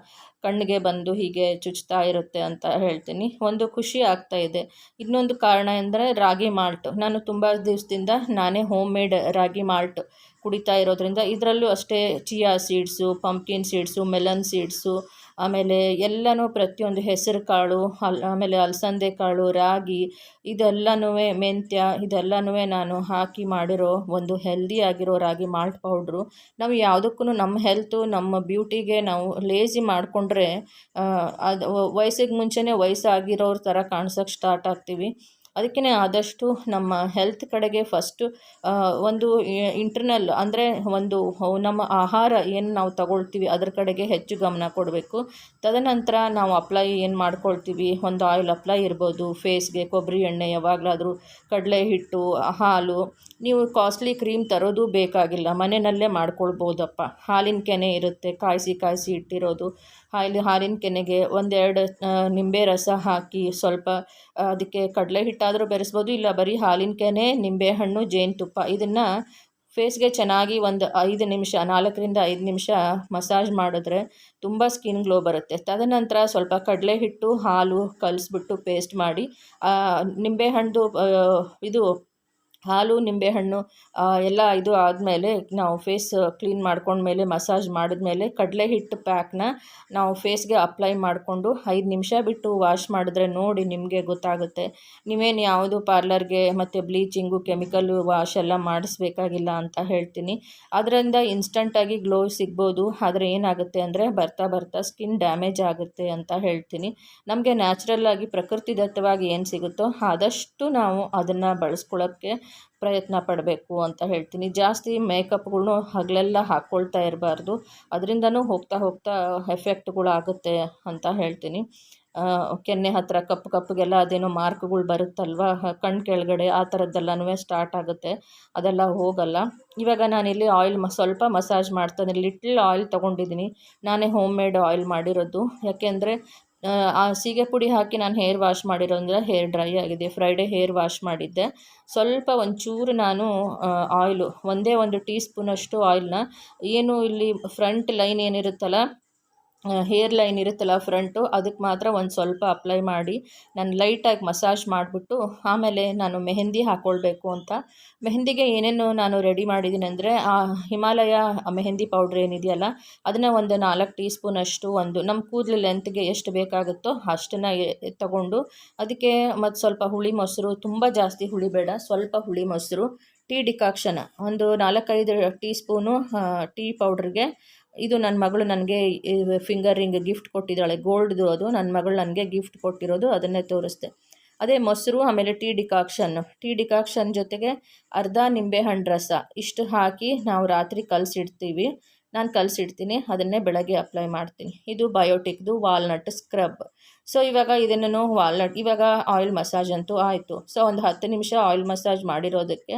ಕಣ್ಣಿಗೆ ಬಂದು ಹೀಗೆ ಚುಚ್ತಾ ಇರುತ್ತೆ ಅಂತ ಹೇಳ್ತೀನಿ. ಒಂದು ಖುಷಿ ಆಗ್ತಾ ಇದೆ. ಇನ್ನೊಂದು ಕಾರಣ ಎಂದರೆ ರಾಗಿ ಮಾಲ್ಟ್ ನಾನು ತುಂಬ ದಿವಸದಿಂದ ನಾನೇ ಹೋಮ್ ಮೇಡ್ ರಾಗಿ ಮಾಲ್ಟ್ ಕುಡಿತಾ ಇರೋದ್ರಿಂದ ಇದರಲ್ಲೂ ಅಷ್ಟೇ chia seeds pumpkin seeds melon seeds ಆಮೇಲೆ ಎಲ್ಲನೂ ಪ್ರತಿಯೊಂದು ಹೆಸರು ಕಾಳು ಅಲ್ ಆಮೇಲೆ ಅಲಸಂದೆ ಕಾಳು, ರಾಗಿ, ಇದೆಲ್ಲನೂ ಮೆಂತ್ಯ, ಇದೆಲ್ಲನೂ ನಾನು ಹಾಕಿ ಮಾಡಿರೋ ಒಂದು ಹೆಲ್ದಿ ಆಗಿರೋ ರಾಗಿ ಮಾಲ್ಟ್ ಪೌಡ್ರು ನಾವು ಯಾವುದಕ್ಕೂ ನಮ್ಮ ಹೆಲ್ತು ನಮ್ಮ ಬ್ಯೂಟಿಗೆ ನಾವು ಲೇಜಿ ಮಾಡಿಕೊಂಡ್ರೆ ಅದು, ವಯಸ್ಸಿಗೆ ಮುಂಚೆನೇ ವಯಸ್ಸಾಗಿರೋರ ಥರ ಕಾಣ್ಸೋಕ್ಕೆ ಸ್ಟಾರ್ಟ್ ಆಗ್ತೀವಿ. ಅದಕ್ಕೆ ಆದಷ್ಟು ನಮ್ಮ ಹೆಲ್ತ್ ಕಡೆಗೆ ಫಸ್ಟು ಒಂದು ಇಂಟರ್ನಲ್ ಅಂದರೆ ಒಂದು ನಮ್ಮ ಆಹಾರ ಏನು ನಾವು ತಗೊಳ್ತೀವಿ ಅದ್ರ ಕಡೆಗೆ ಹೆಚ್ಚು ಗಮನ ಕೊಡಬೇಕು. ತದನಂತರ ನಾವು ಅಪ್ಲೈ ಏನು ಮಾಡ್ಕೊಳ್ತೀವಿ? ಒಂದು ಆಯಿಲ್ ಅಪ್ಲೈ ಇರ್ಬೋದು. ಫೇಸ್ಗೆ ಕೊಬ್ಬರಿ ಎಣ್ಣೆ ಯಾವಾಗಲಾದರೂ ಕಡಲೆ ಹಿಟ್ಟು, ಹಾಲು ನೀವು ಕಾಸ್ಟ್ಲಿ ಕ್ರೀಮ್ ತರೋದು ಬೇಕಾಗಿಲ್ಲ, ಮನೆಯಲ್ಲೇ ಮಾಡ್ಕೊಳ್ಬೋದಪ್ಪ. ಹಾಲಿನ ಕೆನೆ ಇರುತ್ತೆ, ಕಾಯಿಸಿ ಕಾಯಿಸಿ ಇಟ್ಟಿರೋದು. ಹಾಲು, ಹಾಲಿನ ಕೆನೆಗೆ ಒಂದೆರಡು ನಿಂಬೆ ರಸ ಹಾಕಿ ಸ್ವಲ್ಪ ಅದಕ್ಕೆ ಕಡಲೆ ಹಿಟ್ಟಾದರೂ ಬೆರೆಸ್ಬೋದು, ಇಲ್ಲ ಬರೀ ಹಾಲಿನ ಕೆನೆ ನಿಂಬೆಹಣ್ಣು ಜೇನುತುಪ್ಪ. ಇದನ್ನು ಫೇಸ್ಗೆ ಚೆನ್ನಾಗಿ ಒಂದು ಐದು ನಿಮಿಷ, ನಾಲ್ಕರಿಂದ ಐದು ನಿಮಿಷ ಮಸಾಜ್ ಮಾಡಿದ್ರೆ ತುಂಬ ಸ್ಕಿನ್ ಗ್ಲೋ ಬರುತ್ತೆ. ತದನಂತರ ಸ್ವಲ್ಪ ಕಡಲೆ ಹಿಟ್ಟು, ಹಾಲು ಕಲಿಸ್ಬಿಟ್ಟು ಪೇಸ್ಟ್ ಮಾಡಿ ನಿಂಬೆಹಣ್ಣು ಇದು ಹಾಲು ನಿಂಬೆಹಣ್ಣು ಎಲ್ಲ ಇದು ಆದಮೇಲೆ ನಾವು ಫೇಸ್ ಕ್ಲೀನ್ ಮಾಡ್ಕೊಂಡ್ಮೇಲೆ ಮಸಾಜ್ ಮಾಡಿದ್ಮೇಲೆ ಕಡಲೆ ಹಿಟ್ಟು ಪ್ಯಾಕ್ನ ನಾವು ಫೇಸ್ಗೆ ಅಪ್ಲೈ ಮಾಡಿಕೊಂಡು ಐದು ನಿಮಿಷ ಬಿಟ್ಟು ವಾಶ್ ಮಾಡಿದ್ರೆ ನೋಡಿ ನಿಮಗೆ ಗೊತ್ತಾಗುತ್ತೆ. ನೀವೇನು ಯಾವುದು ಪಾರ್ಲರ್ಗೆ ಮತ್ತು ಬ್ಲೀಚಿಂಗು ಕೆಮಿಕಲ್ಲು ವಾಶ್ ಎಲ್ಲ ಮಾಡಿಸ್ಬೇಕಾಗಿಲ್ಲ ಅಂತ ಹೇಳ್ತೀನಿ. ಅದರಿಂದ ಇನ್ಸ್ಟಂಟಾಗಿ ಗ್ಲೋ ಸಿಗ್ಬೋದು. ಆದರೆ ಏನಾಗುತ್ತೆ ಅಂದರೆ ಬರ್ತಾ ಬರ್ತಾ ಸ್ಕಿನ್ ಡ್ಯಾಮೇಜ್ ಆಗುತ್ತೆ ಅಂತ ಹೇಳ್ತೀನಿ. ನಮಗೆ ನ್ಯಾಚುರಲ್ಲಾಗಿ ಪ್ರಕೃತಿದತ್ತವಾಗಿ ಏನು ಸಿಗುತ್ತೋ ಆದಷ್ಟು ನಾವು ಅದನ್ನು ಬಳಸ್ಕೊಳ್ಳೋಕ್ಕೆ ಪ್ರಯತ್ನ ಪಡಬೇಕು ಅಂತ ಹೇಳ್ತೀನಿ. ಜಾಸ್ತಿ ಮೇಕಪ್ಗಳ್ನು ಹಗಲೆಲ್ಲ ಹಾಕ್ಕೊಳ್ತಾ ಇರಬಾರ್ದು. ಅದರಿಂದನೂ ಹೋಗ್ತಾ ಹೋಗ್ತಾ ಎಫೆಕ್ಟ್ಗಳಾಗುತ್ತೆ ಅಂತ ಹೇಳ್ತೀನಿ. ಕೆನ್ನೆ ಹತ್ತಿರ ಕಪ್ಪು ಕಪ್ಪಗೆಲ್ಲ ಅದೇನೋ ಮಾರ್ಕ್ಗಳು ಬರುತ್ತಲ್ವ? ಕಣ್ಣು ಕೆಳಗಡೆ ಆ ಥರದ್ದೆಲ್ಲನೂ ಸ್ಟಾರ್ಟ್ ಆಗುತ್ತೆ. ಅದೆಲ್ಲ ಹೋಗಲ್ಲ. ಇವಾಗ ನಾನಿಲ್ಲಿ ಆಯಿಲ್ ಮ, ಸ್ವಲ್ಪ ಮಸಾಜ್ ಮಾಡ್ತಾನೆ. ಲಿಟ್ಲ್ ಆಯಿಲ್ ತೊಗೊಂಡಿದ್ದೀನಿ. ನಾನೇ ಹೋಮ್ ಮೇಡ್ ಆಯಿಲ್ ಮಾಡಿರೋದು. ಯಾಕೆಂದರೆ ಆ ಸೀಗೆ ಪುಡಿ ಹಾಕಿ ನಾನು ಹೇರ್ ವಾಶ್ ಮಾಡಿರೋಂದ್ರೆ ಹೇರ್ ಡ್ರೈ ಆಗಿದೆ. ಫ್ರೈಡೇ ಹೇರ್ ವಾಶ್ ಮಾಡಿದ್ದೆ. ಸ್ವಲ್ಪ ಒಂಚೂರು ನಾನು ಆಯಿಲು ಒಂದೇ ಒಂದು ಟೀ ಸ್ಪೂನಷ್ಟು ಆಯಿಲ್ನ ಏನು ಇಲ್ಲಿ ಫ್ರಂಟ್ ಲೈನ್ ಏನಿರುತ್ತಲ್ಲ ಹೇರ್ ಲೈನ್ ಇರುತ್ತಲ್ಲ ಫ್ರಂಟು, ಅದಕ್ಕೆ ಮಾತ್ರ ಒಂದು ಸ್ವಲ್ಪ ಅಪ್ಲೈ ಮಾಡಿ, ನಾನು ಲೈಟಾಗಿ ಮಸಾಜ್ ಮಾಡಿಬಿಟ್ಟು, ಆಮೇಲೆ ನಾನು ಮೆಹಂದಿ ಹಾಕ್ಕೊಳ್ಬೇಕು ಅಂತ. ಮೆಹಂದಿಗೆ ಏನೇನು ನಾನು ರೆಡಿ ಮಾಡಿದ್ದೀನಿ ಅಂದರೆ, ಆ ಹಿಮಾಲಯ ಮೆಹಂದಿ ಪೌಡ್ರ್ ಏನಿದೆಯಲ್ಲ, ಅದನ್ನು ಒಂದು ನಾಲ್ಕು ಟೀ ಸ್ಪೂನಷ್ಟು ಒಂದು ನಮ್ಮ ಕೂದಲು ಲೆಂತ್ಗೆ ಎಷ್ಟು ಬೇಕಾಗುತ್ತೋ ಅಷ್ಟನ್ನು ತಗೊಂಡು, ಅದಕ್ಕೆ ಮತ್ತು ಸ್ವಲ್ಪ ಹುಳಿ ಮೊಸರು, ತುಂಬ ಜಾಸ್ತಿ ಹುಳಿ ಬೇಡ, ಸ್ವಲ್ಪ ಹುಳಿ ಮೊಸರು ಟೀ ಡಿಕಾಕ್ಷನ್ ಒಂದು ನಾಲ್ಕೈದು ಟೀ ಸ್ಪೂನು ಟೀ ಪೌಡ್ರಿಗೆ ಇದು ನನ್ನ ಮಗಳು ನನಗೆ ಫಿಂಗರ್ ರಿಂಗ್ ಗಿಫ್ಟ್ ಕೊಟ್ಟಿದ್ದಾಳೆ. ಗೋಲ್ಡ್ದು ಅದು. ನನ್ನ ಮಗಳು ನನಗೆ ಗಿಫ್ಟ್ ಕೊಟ್ಟಿರೋದು, ಅದನ್ನೇ ತೋರಿಸ್ದೆ. ಅದೇ ಮೊಸರು, ಆಮೇಲೆ ಟೀ ಡಿಕಾಕ್ಷನ್ ಟೀ ಡಿಕಾಕ್ಷನ್ ಜೊತೆಗೆ ಅರ್ಧ ನಿಂಬೆಹಣ್ಣು ರಸ. ಇಷ್ಟು ಹಾಕಿ ನಾವು ರಾತ್ರಿ ಕಲಸಿಡ್ತೀವಿ. ನಾನು ಕಲಸಿಡ್ತೀನಿ. ಅದನ್ನೇ ಬೆಳಗ್ಗೆ ಅಪ್ಲೈ ಮಾಡ್ತೀನಿ. ಇದು ಬಯೋಟಿಕ್ದು ವಾಲ್ನಟ್ ಸ್ಕ್ರಬ್ ಸೊ ಇವಾಗ ಇದನ್ನು ವಾಲ್ನಟ್ ಇವಾಗ ಆಯಿಲ್ ಮಸಾಜ್ ಅಂತೂ ಆಯಿತು. ಸೊ ಒಂದು ಹತ್ತು ನಿಮಿಷ ಆಯಿಲ್ ಮಸಾಜ್ ಮಾಡಿರೋದಕ್ಕೆ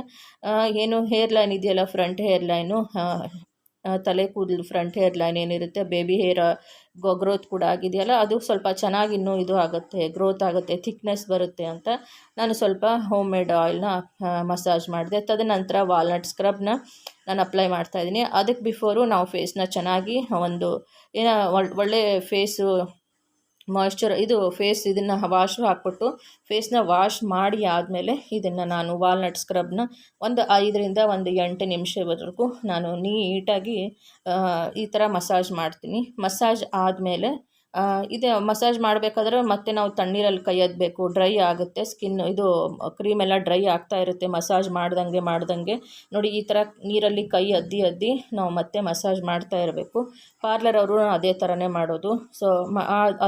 ಏನು ಹೇರ್ ಲೈನ್ ಇದೆಯಲ್ಲ ಫ್ರಂಟ್ ಹೇರ್ ಲೈನು ತಲೆ ಕೂದಲು ಫ್ರಂಟ್ ಹೇರ್ ಲೈನ್ ಏನಿರುತ್ತೆ ಬೇಬಿ ಹೇರ್ ಗ್ರೋತ್ ಕೂಡ ಆಗಿದೆಯಲ್ಲ, ಅದು ಸ್ವಲ್ಪ ಚೆನ್ನಾಗಿ ಇನ್ನೂ ಇದು ಆಗುತ್ತೆ ಗ್ರೋತ್ ಆಗುತ್ತೆ ಥಿಕ್ನೆಸ್ ಬರುತ್ತೆ ಅಂತ ನಾನು ಸ್ವಲ್ಪ ಹೋಮ್ ಮೇಡ್ ಆಯಿಲ್ನ ಮಸಾಜ್ ಮಾಡಿದೆ. ತದನಂತರ ವಾಲ್ನಟ್ ಸ್ಕ್ರಬ್ನ ನಾನು ಅಪ್ಲೈ ಮಾಡ್ತಾಯಿದ್ದೀನಿ ಅದಕ್ಕೆ ಬಿಫೋರು ನಾವು ಫೇಸ್ನ ಚೆನ್ನಾಗಿ ಒಂದು, ಏನೋ ಒಳ್ಳೆ ಫೇಸು ಮಾಯ್ಶ್ಚರ್ ಇದು ಫೇಸ್ ಇದನ್ನು ವಾಶ್ ಹಾಕ್ಬಿಟ್ಟು ಫೇಸ್ನ ವಾಶ್ ಮಾಡಿ ಆದಮೇಲೆ ಇದನ್ನು ನಾನು ವಾಲ್ನಟ್ ಸ್ಕ್ರಬ್ನ ಒಂದು ಐದರಿಂದ ಒಂದು ಎಂಟು ನಿಮಿಷವರೆಗೂ ನಾನು ನೀಟಾಗಿ ಈ ಥರ ಮಸಾಜ್ ಮಾಡ್ತೀನಿ. ಮಸಾಜ್ ಆದಮೇಲೆ ಇದು ಮಸಾಜ್ ಮಾಡಬೇಕಾದ್ರೆ ಮತ್ತೆ ನಾವು ತಣ್ಣೀರಲ್ಲಿ ಕೈ ಅದ್ದಬೇಕು ಡ್ರೈ ಆಗುತ್ತೆ ಸ್ಕಿನ್ ಇದು ಕ್ರೀಮ್ ಎಲ್ಲ ಡ್ರೈ ಆಗ್ತಾ ಇರುತ್ತೆ ಮಸಾಜ್ ಮಾಡ್ದಂಗೆ ಮಾಡ್ದಂಗೆ. ನೋಡಿ, ಈ ಥರ ನೀರಲ್ಲಿ ಕೈ ಅದ್ದಿ ಅದ್ದಿ ನಾವು ಮತ್ತೆ ಮಸಾಜ್ ಮಾಡ್ತಾ ಇರಬೇಕು. ಪಾರ್ಲರ್ ಅವರು ಅದೇ ಥರನೇ ಮಾಡೋದು. ಸೊ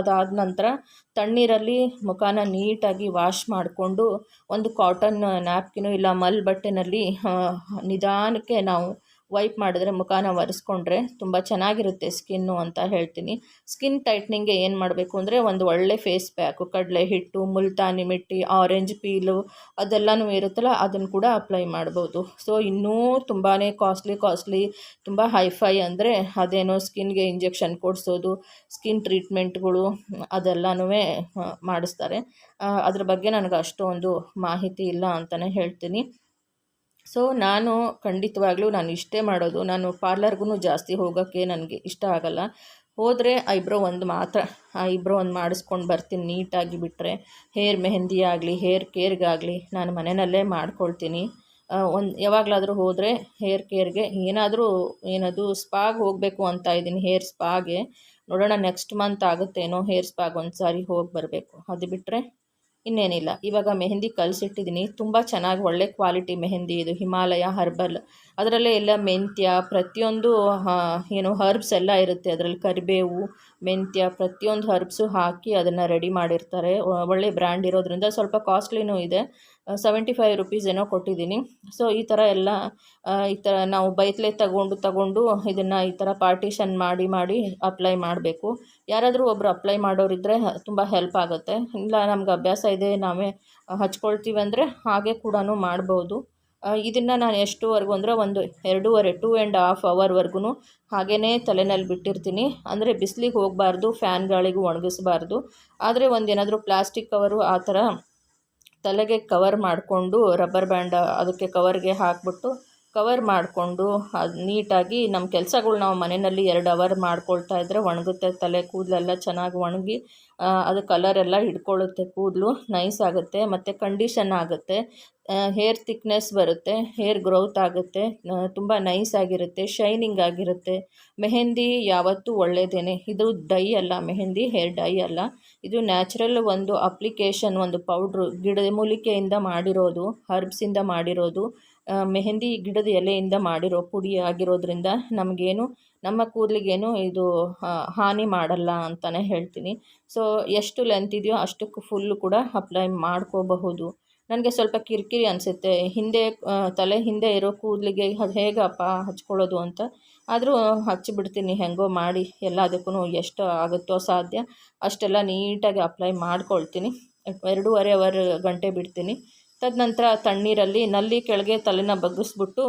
ಅದಾದ ನಂತರ ತಣ್ಣೀರಲ್ಲಿ ಮುಖಾನ ನೀಟಾಗಿ ವಾಶ್ ಮಾಡಿಕೊಂಡು ಒಂದು ಕಾಟನ್ ನ್ಯಾಪ್ಕಿನು ಇಲ್ಲ ಮಲ್ ಬಟ್ಟೆನಲ್ಲಿ ನಿಧಾನಕ್ಕೆ ನಾವು ವೈಪ್ ಮಾಡಿದ್ರೆ ಮುಖಾನ ಒರೆಸ್ಕೊಂಡ್ರೆ ತುಂಬ ಚೆನ್ನಾಗಿರುತ್ತೆ ಸ್ಕಿನ್ನು ಅಂತ ಹೇಳ್ತೀನಿ. ಸ್ಕಿನ್ ಟೈಟ್ನಿಂಗ್ಗೆ ಏನು ಮಾಡಬೇಕು ಅಂದರೆ ಒಂದು ಒಳ್ಳೆ ಫೇಸ್ ಪ್ಯಾಕು ಕಡಲೆ ಹಿಟ್ಟು, ಮುಲ್ತಾನಿ ಮಿಟ್ಟಿ ಆರೆಂಜ್ ಪೀಲು ಅದೆಲ್ಲನೂ ಇರುತ್ತಲ್ಲ ಅದನ್ನು ಕೂಡ ಅಪ್ಲೈ ಮಾಡ್ಬೋದು. ಸೊ ಇನ್ನೂ ತುಂಬಾ ಕಾಸ್ಟ್ಲಿ ಕಾಸ್ಟ್ಲಿ ತುಂಬ ಹೈಫೈ ಅಂದರೆ ಅದೇನೋ ಸ್ಕಿನ್ಗೆ ಇಂಜೆಕ್ಷನ್ ಕೊಡಿಸೋದು ಸ್ಕಿನ್ ಟ್ರೀಟ್ಮೆಂಟ್ಗಳು ಅದೆಲ್ಲನೂ ಮಾಡಿಸ್ತಾರೆ. ಅದ್ರ ಬಗ್ಗೆ ನನಗೆ ಅಷ್ಟೊಂದು ಮಾಹಿತಿ ಇಲ್ಲ ಅಂತಲೇ ಹೇಳ್ತೀನಿ. ಸೊ ನಾನು ಖಂಡಿತವಾಗ್ಲೂ ನಾನು ಇಷ್ಟೇ ಮಾಡೋದು. ನಾನು ಪಾರ್ಲರ್ಗೂ ಜಾಸ್ತಿ ಹೋಗೋಕ್ಕೆ ನನಗೆ ಇಷ್ಟ ಆಗಲ್ಲ. ಹೋದರೆ ಐಬ್ರೋ ಒಂದು ಮಾತ್ರ ಐಬ್ರೋ ಒಂದು ಮಾಡಿಸ್ಕೊಂಡು ಬರ್ತೀನಿ ನೀಟಾಗಿ ಬಿಟ್ಟರೆ ಹೇರ್ ಮೆಹಂದಿ ಆಗಲಿ, ಹೇರ್ ಕೇರ್ಗಾಗಲಿ ನಾನು ಮನೆಯಲ್ಲೇ ಮಾಡ್ಕೊಳ್ತೀನಿ. ಒಂದು, ಯಾವಾಗಲಾದರೂ ಹೋದರೆ ಹೇರ್ ಕೇರ್ಗೆ ಏನಾದರೂ, ಏನದು ಸ್ಪಾಗ್ ಹೋಗಬೇಕು ಅಂತ ಇದ್ದೀನಿ, ಹೇರ್ ಸ್ಪಾಗೆ. ನೋಡೋಣ ನೆಕ್ಸ್ಟ್ ಮಂತ್ ಆಗುತ್ತೇನೋ ಹೇರ್ ಸ್ಪಾಗ್ ಒಂದು ಸಾರಿ ಹೋಗಿ ಬರಬೇಕು. ಅದು ಬಿಟ್ಟರೆ ಇನ್ನೇನಿಲ್ಲ. ಇವಾಗ ಮೆಹಂದಿ ಕಲಸಿಟ್ಟಿದ್ದೀನಿ ತುಂಬ ಚೆನ್ನಾಗಿ ಒಳ್ಳೆ ಕ್ವಾಲಿಟಿ ಮೆಹಂದಿ ಇದು. ಹಿಮಾಲಯ ಹರ್ಬಲ್. ಅದರಲ್ಲೇ ಎಲ್ಲ ಮೆಂತ್ಯ, ಪ್ರತಿಯೊಂದು ಏನು ಹರ್ಬ್ಸ್ ಎಲ್ಲ ಇರುತ್ತೆ. ಅದರಲ್ಲಿ ಕರಿಬೇವು, ಮೆಂತ್ಯ, ಪ್ರತಿಯೊಂದು ಹರ್ಬ್ಸು ಹಾಕಿ ಅದನ್ನು ರೆಡಿ ಮಾಡಿರ್ತಾರೆ. ಒಳ್ಳೆ ಬ್ರ್ಯಾಂಡ್ ಇರೋದ್ರಿಂದ ಸ್ವಲ್ಪ ಕಾಸ್ಟ್ಲಿನೂ ಇದೆ. ಸೆವೆಂಟಿ ಫೈವ್ ರುಪೀಸ್ ಏನೋ ಕೊಟ್ಟಿದ್ದೀನಿ. ಸೊ ಈ ಥರ ಎಲ್ಲ ಈ ಥರ ನಾವು ಬೈತ್ಲೆ ತಗೊಂಡು ತಗೊಂಡು ಇದನ್ನು ಈ ಥರ ಪಾರ್ಟಿಷನ್ ಮಾಡಿ ಮಾಡಿ ಅಪ್ಲೈ ಮಾಡಬೇಕು. ಯಾರಾದರೂ ಒಬ್ಬರು ಅಪ್ಲೈ ಮಾಡೋರಿದ್ದರೆ ತುಂಬ ಹೆಲ್ಪ್ ಆಗುತ್ತೆ. ಇಲ್ಲ, ನಮ್ಗೆ ಅಭ್ಯಾಸ ಇದೆ, ನಾವೇ ಹಚ್ಕೊಳ್ತೀವಿ ಅಂದರೆ ಹಾಗೆ ಕೂಡ ಮಾಡ್ಬೋದು. ಇದನ್ನು ನಾನು ಎಷ್ಟುವರೆಗೂ ಅಂದರೆ ಒಂದು ಎರಡೂವರೆ ಟೂ ಆ್ಯಂಡ್ ಹಾಫ್ ಅವರ್ವರೆಗೂ ಹಾಗೇ ತಲೆನಲ್ಲಿ ಬಿಟ್ಟಿರ್ತೀನಿ. ಅಂದರೆ ಬಿಸಿಲಿಗೆ ಹೋಗಬಾರ್ದು ಫ್ಯಾನ್ ಗಾಳಿಗೂ ಒಣಗಿಸ್ಬಾರ್ದು. ಆದರೆ ಒಂದೇನಾದರೂ ಪ್ಲಾಸ್ಟಿಕ್ ಕವರು ಆ ಥರ ತಲೆಗೆ ಕವರ್ ಮಾಡಿಕೊಂಡು ರಬ್ಬರ್ ಬ್ಯಾಂಡ್ ಅದಕ್ಕೆ ಕವರ್ಗೆ ಹಾಕ್ಬಿಟ್ಟು ಕವರ್ ಮಾಡಿಕೊಂಡು, ಅದು ನೀಟಾಗಿ ನಮ್ಮ ಕೆಲಸಗಳು ನಾವು ಮನೆಯಲ್ಲಿ ಎರಡು ಅವರ್ ಮಾಡ್ಕೊಳ್ತಾ ಇದ್ದರೆ ಒಣಗುತ್ತೆ. ತಲೆ ಕೂದಲೆಲ್ಲ ಚೆನ್ನಾಗಿ ಒಣಗಿ ಅದು ಕಲರ್ ಎಲ್ಲ ಹಿಡ್ಕೊಳ್ಳುತ್ತೆ ಕೂದಲು ನೈಸ್ ಆಗುತ್ತೆ, ಮತ್ತು ಕಂಡೀಷನ್ ಆಗುತ್ತೆ. ಹೇರ್ ಥಿಕ್ನೆಸ್ ಬರುತ್ತೆ ಹೇರ್ ಗ್ರೋತ್ ಆಗುತ್ತೆ ತುಂಬ ನೈಸ್ ಆಗಿರುತ್ತೆ ಶೈನಿಂಗ್ ಆಗಿರುತ್ತೆ. ಮೆಹೆಂದಿ ಯಾವತ್ತೂ ಒಳ್ಳೆಯದೇನೆ ಇದು ಡೈ ಅಲ್ಲ, ಮೆಹಂದಿ ಹೇರ್ ಡೈ ಅಲ್ಲ. ಇದು ನ್ಯಾಚುರಲ್ ಒಂದು ಅಪ್ಲಿಕೇಶನ್ ಒಂದು ಪೌಡ್ರು ಗಿಡ ಮೂಲಿಕೆಯಿಂದ ಮಾಡಿರೋದು ಹರ್ಬ್ಸಿಂದ ಮಾಡಿರೋದು. ಮೆಹಂದಿ ಗಿಡದ ಎಲೆಯಿಂದ ಮಾಡಿರೋ ಪುಡಿ ಆಗಿರೋದ್ರಿಂದ ನಮಗೇನು, ನಮ್ಮ ಕೂದಲಿಗೇನು ಇದು ಹಾನಿ ಮಾಡಲ್ಲ ಅಂತಲೇ ಹೇಳ್ತೀನಿ. ಸೊ ಎಷ್ಟು ಲೆಂತ್ ಇದೆಯೋ ಅಷ್ಟಕ್ಕೆ ಫುಲ್ಲು ಕೂಡ ಅಪ್ಲೈ ಮಾಡ್ಕೋಬಹುದು. ನನಗೆ ಸ್ವಲ್ಪ ಕಿರಿಕಿರಿ ಅನಿಸುತ್ತೆ. ಹಿಂದೆ ತಲೆ ಹಿಂದೆ ಇರೋ ಕೂದಲಿಗೆ ಅದು ಹೇಗಪ್ಪ ಹಚ್ಕೊಳ್ಳೋದು ಅಂತ. ಆದರೂ ಹಚ್ಚಿಬಿಡ್ತೀನಿ, ಹೆಂಗೋ ಮಾಡಿ. ಎಲ್ಲದಕ್ಕೂ ಎಷ್ಟು ಆಗುತ್ತೋ ಸಾಧ್ಯ. ಅಷ್ಟೆಲ್ಲ ನೀಟಾಗಿ ಅಪ್ಲೈ ಮಾಡ್ಕೊಳ್ತೀನಿ. ಎರಡೂವರೆ ಅವರ್ ಗಂಟೆ ಬಿಡ್ತೀನಿ. ತದನಂತರ ತಣ್ಣೀರಲ್ಲಿ ನಲ್ಲಿ ಕೆಳಗೆ ತಲೆನ ಬಗ್ಗಿಸ್ಬಿಟ್ಟು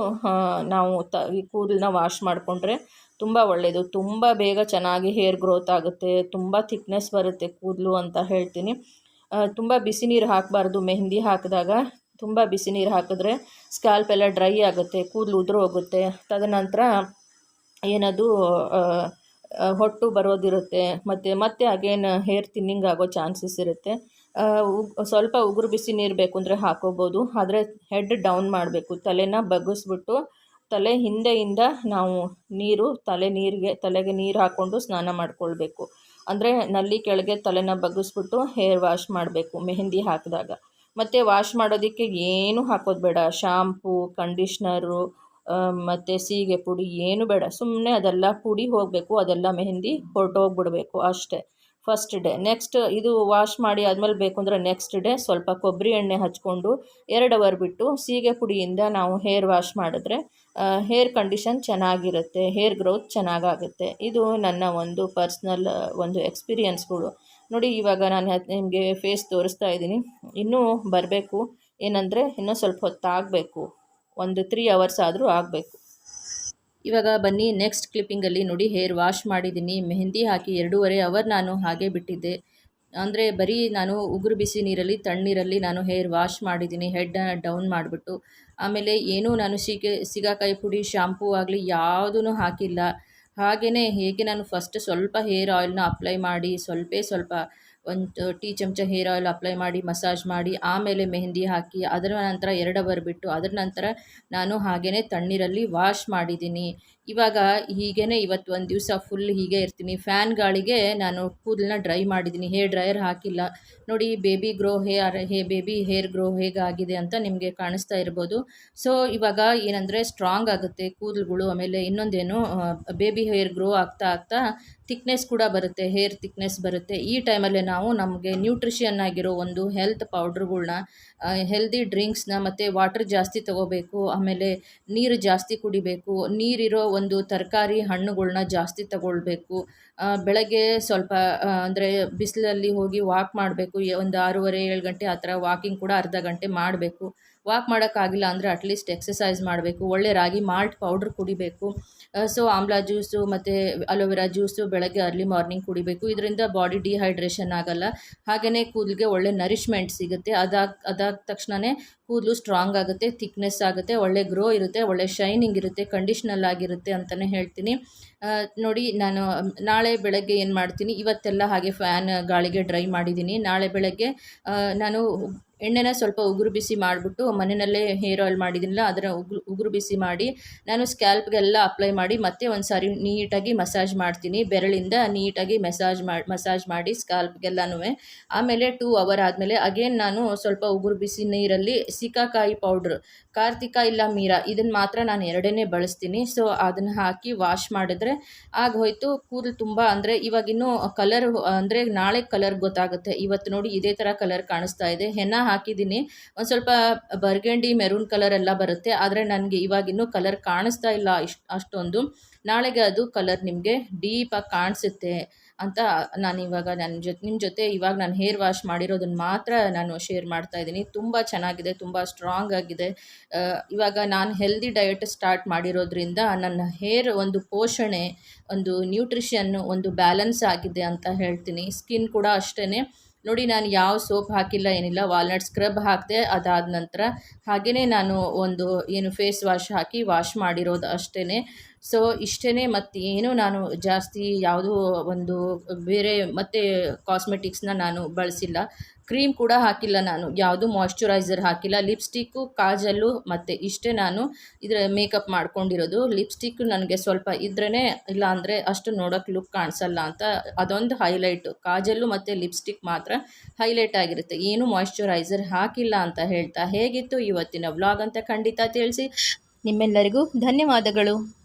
ನಾವು ತ, ಈ ಕೂದಲನ್ನ ವಾಶ್ ಮಾಡಿಕೊಂಡ್ರೆ ತುಂಬ ಒಳ್ಳೆಯದು ತುಂಬ ಬೇಗ ಚೆನ್ನಾಗಿ ಹೇರ್ ಗ್ರೋತ್ ಆಗುತ್ತೆ, ತುಂಬ ಥಿಕ್ನೆಸ್ ಬರುತ್ತೆ ಕೂದಲು ಅಂತ ಹೇಳ್ತೀನಿ. ತುಂಬ ಬಿಸಿ ನೀರು ಹಾಕಬಾರ್ದು. ಮೆಹಂದಿ ಹಾಕಿದಾಗ ತುಂಬ ಬಿಸಿ ನೀರು ಹಾಕಿದ್ರೆ ಸ್ಕ್ಯಾಲ್ಪ್ ಎಲ್ಲ ಡ್ರೈ ಆಗುತ್ತೆ, ಕೂದಲು ಉದುರು ಹೋಗುತ್ತೆ. ತದನಂತರ ಏನದು ಹೊಟ್ಟು ಬರೋದಿರುತ್ತೆ. ಮತ್ತು, ಮತ್ತೆ ಅಗೇನ್ ಹೇರ್ ತಿನ್ನಿಂಗ್ ಆಗೋ ಚಾನ್ಸಸ್ ಇರುತ್ತೆ. ಸ್ವಲ್ಪ ಉಗುರು ಬಿಸಿ ನೀರು ಬೇಕು ಅಂದರೆ ಹಾಕೋಬೋದು. ಆದರೆ ಹೆಡ್ ಡೌನ್ ಮಾಡಬೇಕು. ತಲೆನ ಬಗ್ಗಿಸ್ಬಿಟ್ಟು ತಲೆ ಹಿಂದೆಯಿಂದ ನಾವು ನೀರು, ತಲೆ ನೀರಿಗೆ, ತಲೆಗೆ ನೀರು ಹಾಕ್ಕೊಂಡು ಸ್ನಾನ ಮಾಡ್ಕೊಳ್ಬೇಕು. ಅಂದರೆ ನಲ್ಲಿ ಕೆಳಗೆ ತಲೆನ ಬಗ್ಗಿಸ್ಬಿಟ್ಟು ಹೇರ್ ವಾಶ್ ಮಾಡಬೇಕು ಮೆಹಂದಿ ಹಾಕಿದಾಗ. ಮತ್ತು ವಾಶ್ ಮಾಡೋದಕ್ಕೆ ಏನೂ ಹಾಕೋದು ಬೇಡ. ಶಾಂಪೂ ಕಂಡೀಷ್ನರು ಮತ್ತು ಸೀಗೆ ಪುಡಿ ಏನು ಬೇಡ. ಸುಮ್ಮನೆ ಅದೆಲ್ಲ ಪುಡಿ ಹೋಗಬೇಕು, ಅದೆಲ್ಲ ಮೆಹಂದಿ ಹೊರಟೋಗ್ಬಿಡ್ಬೇಕು ಅಷ್ಟೇ. ಫಸ್ಟ್ ಡೇ ನೆಕ್ಸ್ಟ್ ಇದು ವಾಶ್ ಮಾಡಿ ಆದಮೇಲೆ ಬೇಕು ಅಂದರೆ ನೆಕ್ಸ್ಟ್ ಡೇ ಸ್ವಲ್ಪ ಕೊಬ್ಬರಿ ಎಣ್ಣೆ ಹಚ್ಕೊಂಡು ಎರಡು ಅವರ್ ಬಿಟ್ಟು ಸೀಗೆ ಪುಡಿಯಿಂದ ನಾವು ಹೇರ್ ವಾಶ್ ಮಾಡಿದ್ರೆ ಹೇರ್ ಕಂಡೀಷನ್ ಚೆನ್ನಾಗಿರುತ್ತೆ ಹೇರ್ ಗ್ರೋತ್ ಚೆನ್ನಾಗಾಗುತ್ತೆ. ಇದು ನನ್ನ ಒಂದು ಪರ್ಸ್ನಲ್ ಒಂದು ಎಕ್ಸ್ಪೀರಿಯನ್ಸ್ಗಳು ನೋಡಿ, ಇವಾಗ ನಾನು ನಿಮಗೆ ಫೇಸ್ ತೋರಿಸ್ತಾ ಇದ್ದೀನಿ. ಇನ್ನೂ ಬರಬೇಕು. ಏನಂದರೆ, ಇನ್ನೂ ಸ್ವಲ್ಪ ಹೊತ್ತಾಗಬೇಕು. ಒಂದು ತ್ರೀ ಅವರ್ಸ್ ಆದರೂ ಆಗಬೇಕು. ಇವಾಗ ಬನ್ನಿ ನೆಕ್ಸ್ಟ್ ಕ್ಲಿಪ್ಪಿಂಗಲ್ಲಿ ನೋಡಿ ಹೇರ್ ವಾಶ್ ಮಾಡಿದ್ದೀನಿ. ಮೆಹಂದಿ ಹಾಕಿ ಎರಡೂವರೆ ಅವರ್ ನಾನು ಹಾಗೆ ಬಿಟ್ಟಿದ್ದೆ. ಅಂದರೆ ಬರೀ ನಾನು ಉಗುರು ಬಿಸಿ ನೀರಲ್ಲಿ, ತಣ್ಣೀರಲ್ಲಿ ನಾನು ಹೇರ್ ವಾಶ್ ಮಾಡಿದ್ದೀನಿ ಹೆಡ್ ಡೌನ್ ಮಾಡಿಬಿಟ್ಟು. ಆಮೇಲೆ ಏನೂ ನಾನು ಸೀಗೆ ಸಿಗಾಕಾಯಿ ಪುಡಿ ಶಾಂಪೂ ಆಗಲಿ ಯಾವುದೂ ಹಾಕಿಲ್ಲ. ಹಾಗೆಯೇ ಹೇಗೆ ನಾನು ಫಸ್ಟ್ ಸ್ವಲ್ಪ ಹೇರ್ ಆಯಿಲ್ನ ಅಪ್ಲೈ ಮಾಡಿ, ಸ್ವಲ್ಪ ಸ್ವಲ್ಪ ಒಂದು ಟೀ ಚಮಚ ಹೇರ್ ಆಯಿಲ್ ಅಪ್ಲೈ ಮಾಡಿ ಮಸಾಜ್ ಮಾಡಿ, ಆಮೇಲೆ ಮೆಹಂದಿ ಹಾಕಿ, ಅದರ ನಂತರ ಎರಡು ಬರ್ಬಿಟ್ಟು, ಅದರ ನಂತರ ನಾನು ಹಾಗೆಯೇ ತಣ್ಣೀರಲ್ಲಿ ವಾಶ್ ಮಾಡಿದ್ದೀನಿ. ಇವಾಗ ಹೀಗೇ ಇವತ್ತು ಒಂದು ದಿವಸ ಫುಲ್ ಹೀಗೆ ಇರ್ತೀನಿ. ಫ್ಯಾನ್ ಗಾಳಿಗೆ ನಾನು ಕೂದಲನ್ನ ಡ್ರೈ ಮಾಡಿದ್ದೀನಿ. ಹೇರ್ ಡ್ರೈಯರ್ ಹಾಕಿಲ್ಲ. ನೋಡಿ ಬೇಬಿ ಗ್ರೋ ಹೇರ್ ಹೇ ಬೇಬಿ ಹೇರ್ ಗ್ರೋ ಹೇಗಾಗಿದೆ ಅಂತ ನಿಮಗೆ ಕಾಣಿಸ್ತಾ ಇರ್ಬೋದು. ಸೊ ಇವಾಗ ಏನಂದರೆ ಸ್ಟ್ರಾಂಗ್ ಆಗುತ್ತೆ ಕೂದಲುಗಳು. ಆಮೇಲೆ ಇನ್ನೊಂದೇನು ಬೇಬಿ ಹೇರ್ ಗ್ರೋ ಆಗ್ತಾ ಆಗ್ತಾ ಥಿಕ್ನೆಸ್ ಕೂಡ ಬರುತ್ತೆ. ಹೇರ್ ಥಿಕ್ನೆಸ್ ಬರುತ್ತೆ. ಈ ಟೈಮಲ್ಲೇ ನಾವು ನಮಗೆ ನ್ಯೂಟ್ರಿಷನ್ ಆಗಿರೋ ಒಂದು ಹೆಲ್ತ್ ಪೌಡ್ರ್ಗಳ್ನ ಹೆಲ್ದಿ ಡ್ರಿಂಕ್ಸ್ನ ಮತ್ತು ವಾಟರ್ ಜಾಸ್ತಿ ತೊಗೋಬೇಕು. ಆಮೇಲೆ ನೀರು ಜಾಸ್ತಿ ಕುಡಿಬೇಕು. ನೀರಿರೋ ಒಂದು ತರಕಾರಿ ಹಣ್ಣುಗಳ್ನ ಜಾಸ್ತಿ ತಗೊಳ್ಬೇಕು. ಬೆಳಗ್ಗೆ ಸ್ವಲ್ಪ ಅಂದರೆ ಬಿಸಿಲಲ್ಲಿ ಹೋಗಿ ವಾಕ್ ಮಾಡಬೇಕು. ಒಂದು ಆರೂವರೆ, ಏಳು ಗಂಟೆ ಆ ಥರ ವಾಕಿಂಗ್ ಕೂಡ ಅರ್ಧ ಗಂಟೆ ಮಾಡಬೇಕು. ವಾಕ್ ಮಾಡೋಕ್ಕಾಗಿಲ್ಲ ಅಂದರೆ ಅಟ್ಲೀಸ್ಟ್ ಎಕ್ಸಸೈಸ್ ಮಾಡಬೇಕು, ಒಳ್ಳೆ ರಾಗಿ ಮಾಲ್ಟ್ ಪೌಡ್ರ್ ಕುಡಿಬೇಕು. ಸೊ ಆಮ್ಲಾ ಜ್ಯೂಸು ಮತ್ತು ಅಲೋವೆರಾ ಜ್ಯೂಸು ಬೆಳಗ್ಗೆ ಅರ್ಲಿ ಮಾರ್ನಿಂಗ್ ಕುಡಿಬೇಕು. ಇದರಿಂದ ಬಾಡಿ ಡಿಹೈಡ್ರೇಷನ್ ಆಗೋಲ್ಲ. ಹಾಗೆಯೇ ಕೂದಲಿಗೆ ಒಳ್ಳೆ ನರಿಷ್ಮೆಂಟ್ ಸಿಗುತ್ತೆ. ಅದಾದ ಅದಾದ ತಕ್ಷಣವೇ ಕೂದಲು ಸ್ಟ್ರಾಂಗ್ ಆಗುತ್ತೆ ಥಿಕ್ನೆಸ್ ಆಗುತ್ತೆ, ಒಳ್ಳೆ ಗ್ರೋ ಇರುತ್ತೆ, ಒಳ್ಳೆ ಶೈನಿಂಗ್ ಇರುತ್ತೆ ಕಂಡೀಷ್ನಲ್ ಆಗಿರುತ್ತೆ ಅಂತಲೇ ಹೇಳ್ತೀನಿ. ನೋಡಿ, ನಾನು, ನಾಳೆ ಬೆಳಗ್ಗೆ ಏನು ಮಾಡ್ತೀನಿ, ಇವತ್ತೆಲ್ಲ ಹಾಗೆ ಫ್ಯಾನ್ ಗಾಳಿಗೆ ಡ್ರೈ ಮಾಡಿದ್ದೀನಿ. ನಾಳೆ ಬೆಳಗ್ಗೆ ನಾನು ಎಣ್ಣೆನ ಸ್ವಲ್ಪ ಉಗುರು ಬಿಸಿ ಮಾಡಿಬಿಟ್ಟು ಮನೆಯಲ್ಲೇ ಹೇರ್ ಆಯಿಲ್ ಮಾಡಿದ್ದೀನಲ್ಲ ಅದರ ಉಗುರು ಉಗುರು ಬಿಸಿ ಮಾಡಿ ನಾನು ಸ್ಕ್ಯಾಲ್ಪ್ಗೆಲ್ಲ ಅಪ್ಲೈ ಮಾಡಿ ಮತ್ತೆ ಒಂದು ಸಾರಿ ನೀಟಾಗಿ ಮಸಾಜ್ ಮಾಡ್ತೀನಿ. ಬೆರಳಿಂದ ನೀಟಾಗಿ ಮೆಸಾಜ್ ಮಾಡಿ ಮಸಾಜ್ ಮಾಡಿ ಸ್ಕ್ಯಾಲ್ಪ್ಗೆಲ್ಲನೂ ಆಮೇಲೆ ಟೂ ಅವರ್ ಆದಮೇಲೆ ಅಗೇನ್ ನಾನು ಸ್ವಲ್ಪ ಉಗುರು ಬಿಸಿ ನೀರಲ್ಲಿ ಸಿಕಾಕಾಯಿ ಪೌಡ್ರ್ ಕಾರ್ತಿಕ ಇಲ್ಲ ಮೀರಾ ಇದನ್ನು ಮಾತ್ರ ನಾನು ಎರಡನೇ ಬಳಸ್ತೀನಿ. ಸೊ ಅದನ್ನು ಹಾಕಿ ವಾಶ್ ಮಾಡಿದ್ರೆ ಆಗೋಯ್ತು. ಕೂದಲು ತುಂಬ ಅಂದರೆ ಇವಾಗಿನ್ನೂ ಕಲರ್ ಅಂದರೆ ನಾಳೆ ಕಲರ್ ಗೊತ್ತಾಗುತ್ತೆ. ಇವತ್ತು ನೋಡಿ ಇದೇ ಥರ ಕಲರ್ ಕಾಣಿಸ್ತಾ ಇದೆ. ಹೆನ್ನ ಹಾಕಿದ್ದೀನಿ. ಒಂದು ಸ್ವಲ್ಪ ಬರ್ಗಂಡಿ ಮೆರೂನ್ ಕಲರ್ ಎಲ್ಲ ಬರುತ್ತೆ. ಆದರೆ ನನಗೆ ಇವಾಗಿನ್ನೂ ಕಲರ್ ಕಾಣಿಸ್ತಾ ಇಲ್ಲ ಅಷ್ಟೊಂದು. ನಾಳೆಗೆ ಅದು ಕಲರ್ ನಿಮಗೆ ಡೀಪಾಗಿ ಕಾಣಿಸುತ್ತೆ ಅಂತ ನಾನು ಇವಾಗ ನನ್ನ ಜೊತೆ ನಿಮ್ಮ ಜೊತೆ ಇವಾಗ ನಾನು ಹೇರ್ ವಾಶ್ ಮಾಡಿರೋದನ್ನು ಮಾತ್ರ ನಾನು ಶೇರ್ ಮಾಡ್ತಾ ಇದ್ದೀನಿ. ತುಂಬ ಚೆನ್ನಾಗಿದೆ, ತುಂಬ ಸ್ಟ್ರಾಂಗ್ ಆಗಿದೆ. ಇವಾಗ ನಾನು ಹೆಲ್ದಿ ಡಯಟ್ ಸ್ಟಾರ್ಟ್ ಮಾಡಿರೋದ್ರಿಂದ ನನ್ನ ಹೇರ್ ಒಂದು ಪೋಷಣೆ, ಒಂದು ನ್ಯೂಟ್ರಿಷನ್ ಒಂದು ಬ್ಯಾಲೆನ್ಸ್ ಆಗಿದೆ ಅಂತ ಹೇಳ್ತೀನಿ. ಸ್ಕಿನ್ ಕೂಡ ಅಷ್ಟೇ ನೋಡಿ, ನಾನು ಯಾವ ಸೋಪ್ ಹಾಕಿಲ್ಲ, ಏನಿಲ್ಲ ವಾಲ್ನಟ್ ಸ್ಕ್ರಬ್ ಹಾಕಿದೆ, ಅದಾದ ನಂತರ ಹಾಗೆಯೇ ನಾನು ಒಂದು, ಏನು ಫೇಸ್ ವಾಶ್ ಹಾಕಿ ವಾಶ್ ಮಾಡಿರೋದು ಅಷ್ಟೇ ಸೊ ಇಷ್ಟೇ ಮತ್ತು ಏನು ನಾನು ಜಾಸ್ತಿ ಯಾವುದೂ ಒಂದು ಬೇರೆ ಮತ್ತು ಕಾಸ್ಮೆಟಿಕ್ಸ್ನ ನಾನು ಬಳಸಿಲ್ಲ. ಕ್ರೀಮ್ ಕೂಡ ಹಾಕಿಲ್ಲ ನಾನು. ಯಾವುದು ಮಾಯ್ಶ್ಚರೈಸರ್ ಹಾಕಿಲ್ಲ. ಲಿಪ್ಸ್ಟಿಕ್ಕು ಕಾಜಲ್ಲು ಮತ್ತು ಇಷ್ಟೇ ನಾನು ಇದರ ಮೇಕಪ್ ಮಾಡ್ಕೊಂಡಿರೋದು. ಲಿಪ್ಸ್ಟಿಕ್ ನನಗೆ ಸ್ವಲ್ಪ ಇದ್ರೇ ಇಲ್ಲ ಅಂದರೆ ಅಷ್ಟು ನೋಡೋಕೆ ಲುಕ್ ಕಾಣಿಸಲ್ಲ ಅಂತ ಅದೊಂದು ಹೈಲೈಟು ಕಾಜಲ್ಲು ಮತ್ತು ಲಿಪ್ಸ್ಟಿಕ್ ಮಾತ್ರ ಹೈಲೈಟ್ ಆಗಿರುತ್ತೆ. ಏನು ಮಾಯ್ಶ್ಚರೈಸರ್ ಹಾಕಿಲ್ಲ ಅಂತ ಹೇಳ್ತಾ ಹೇಗಿತ್ತು ಇವತ್ತಿನ ವ್ಲಾಗ್ ಅಂತ ಖಂಡಿತ ತಿಳಿಸಿ. ನಿಮ್ಮೆಲ್ಲರಿಗೂ ಧನ್ಯವಾದಗಳು.